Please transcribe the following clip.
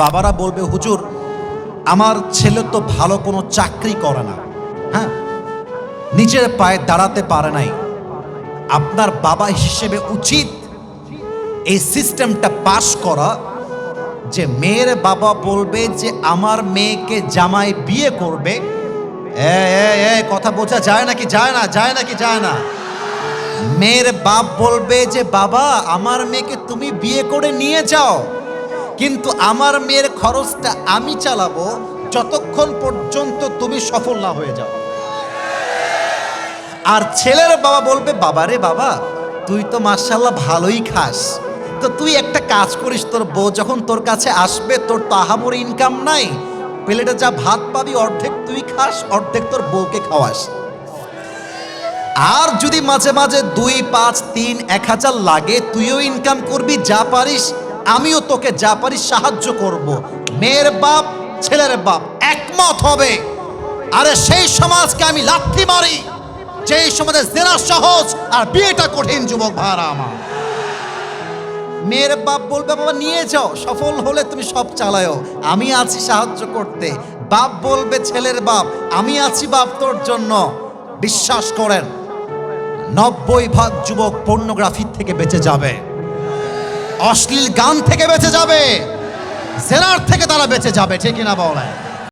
বাবারা বলবে, হুজুর, আমার ছেলে তো ভালো কোনো চাকরি করে না। হ্যাঁ? নিজের পায়ে দাঁড়াতে পারে নাই। আপনার বাবা হিসেবে উচিত এই সিস্টেমটা পাশ করা যে মেয়ের বাবা বলবে যে আমার মেয়েকে জামাই বিয়ে করবে। কথা বোঝা যায় নাকি? যায় না, যায় নাকি? যায় না। মেয়ের বাপ বলবে যে, বাবা, আমার মেয়েকে তুমি বিয়ে করে নিয়ে যাও। কিন্তু আমার মেয়ের খরচটা আমি চালাবো যতক্ষণ পর্যন্ত তুমি সফল না হয়ে যাও। আর ছেলের বাবা বলবে, বাবা রে বাবা, তুই তো মার্শাল্লাহ ভালোই খাস। তো তুই একটা কাজ করিস, তোর বউ যখন তোর কাছে আসবে, তোর তাহামর ইনকাম নাই। প্লেটে যা ভাত পাবি, অর্ধেক তুই খাস, অর্ধেক তোর বউকে খাওয়াস। আর যদি মাঝে মাঝে দুই, পাঁচ, তিন, এক হাজার লাগে, তুইও ইনকাম করবি, যা পারিস আমিও তোকে যা পারি সাহায্য করব। মেয়ের বাপ, ছেলের বাপ একমত হবে। আরে সেই সমাজকে আমি লাথি মারি। যেই সমাজে জেরা সহজ আর বিয়েটা কঠিন, যুবক ভাড়া আমার। মেয়ের বাপ বলবে, বাবা, নিয়ে যাও। সফল হলে তুমি সব চালাও আমি আছি সাহায্য করতে। বাপ বলবে, ছেলের বাপ, আমি আছি বাপ তোর জন্য। বিশ্বাস করেন, নব্বই ভাগ যুবক পর্নোগ্রাফি থেকে বেঁচে যাবে। অশ্লীল গান থেকে বেঁচে যাবে। জেনার থেকে তারা বেঁচে যাবে ঠিক না বলেন?